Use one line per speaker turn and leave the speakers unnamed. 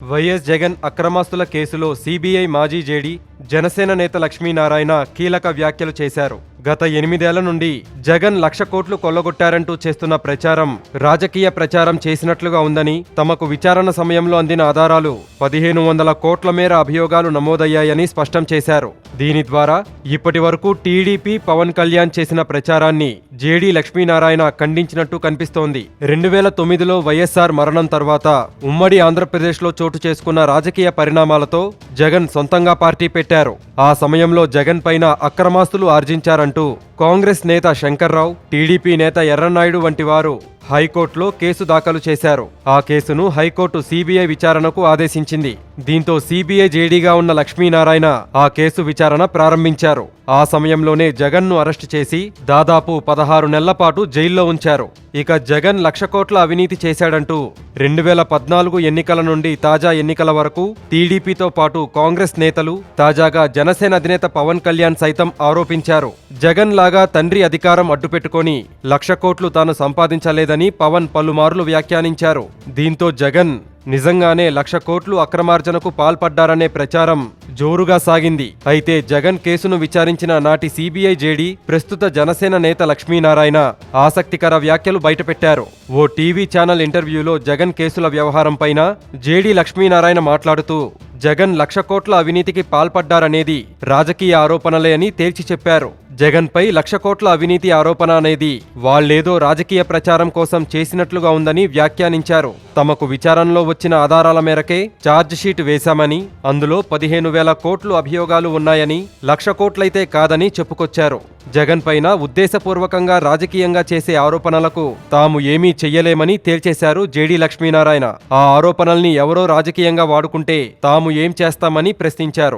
YS Jagan అక్రమాస్తుల కేసులో CBI మాజీ JD Janasena నేత లక్ష్మీనారాయణ కీలక వ్యాఖ్యలు చేశారు. గత ఎనిమిదేళ్ళ నుండి జగన్ లక్ష కోట్లు కొల్లగొట్టారంటూ చేస్తున్న ప్రచారం రాజకీయ ప్రచారం చేసినట్లుగా ఉందని తమకు విచారణ సమయంలో అందిన ఆధారాలు పదిహేను వందల కోట్ల మేర అభియోగాలు నమోదయ్యాయని స్పష్టం చేశారు. దీని ద్వారా ఇప్పటి వరకు టీడీపీ పవన్ కళ్యాణ్ చేసిన ప్రచారాన్ని జేడీ లక్ష్మీనారాయణ ఖండించినట్టు కనిపిస్తోంది. రెండు వేల తొమ్మిదిలో వైఎస్ఆర్ మరణం తర్వాత ఉమ్మడి ఆంధ్రప్రదేశ్లో చోటు చేసుకున్న రాజకీయ పరిణామాలతో జగన్ సొంతంగా పార్టీ పెట్టి పెట్టారు. ఆ సమయంలో జగన్ పైన అక్రమాస్తులు ఆర్జించారంటూ కాంగ్రెస్ నేత శంకర్రావు టీడీపీ నేత ఎర్రనాయుడు వంటి వారు హైకోర్టులో కేసు దాఖలు చేశారు. ఆ కేసును హైకోర్టు సిబిఐ విచారణకు ఆదేశించింది. దీంతో సిబిఐ జేడీగా ఉన్న లక్ష్మీనారాయణ ఆ కేసు విచారణ ప్రారంభించారు. ఆ సమయంలోనే జగన్ను అరెస్టు చేసి దాదాపు పదహారు నెలల పాటు జైల్లో ఉంచారు. ఇక జగన్ లక్ష కోట్ల అవినీతి చేశాడంటూ రెండు వేల పద్నాలుగు ఎన్నికల నుండి తాజా ఎన్నికల వరకు టీడీపీతో పాటు కాంగ్రెస్ నేతలు తాజాగా జనసేన అధినేత పవన్ కళ్యాణ్ సైతం ఆరోపించారు. జగన్ లాగా తండ్రి అధికారం అడ్డుపెట్టుకొని లక్ష కోట్లు తాను సంపాదించలేదని పవన్ పలుమార్లు వ్యాఖ్యానించారు. దీంతో జగన్ నిజంగానే లక్ష కోట్లు అక్రమార్జనకు పాల్పడ్డారనే ప్రచారం జోరుగా సాగింది. అయితే జగన్ కేసును విచారించిన నాటి సిబిఐ జేడీ ప్రస్తుత జనసేన నేత లక్ష్మీనారాయణ ఆసక్తికర వ్యాఖ్యలు బయటపెట్టారు. ఓ టీవీ ఛానల్ ఇంటర్వ్యూలో జగన్ కేసుల వ్యవహారంపైన జేడీ లక్ష్మీనారాయణ మాట్లాడుతూ జగన్ లక్ష కోట్ల అవినీతికి పాల్పడ్డారనేది రాజకీయ ఆరోపణలే అని తేల్చి చెప్పారు. జగన్పై లక్ష కోట్ల అవినీతి ఆరోపణ అనేది వాళ్ళేదో రాజకీయ ప్రచారం కోసం చేసినట్లుగా ఉందని వ్యాఖ్యానించారు. తమకు విచారణలో వచ్చిన ఆధారాల మేరకే ఛార్జ్షీట్ వేశామని అందులో పదిహేను వేల కోట్లు అభియోగాలు ఉన్నాయని లక్ష కోట్లయితే కాదని చెప్పుకొచ్చారు. జగన్ పైన ఉద్దేశపూర్వకంగా రాజకీయంగా చేసే ఆరోపణలకు తాము ఏమీ చెయ్యలేమని తేల్చేశారు జేడీ లక్ష్మీనారాయణ. ఆ ఆరోపణల్ని ఎవరో రాజకీయంగా వాడుకుంటే తాము ఏం చేస్తామని ప్రశ్నించారు.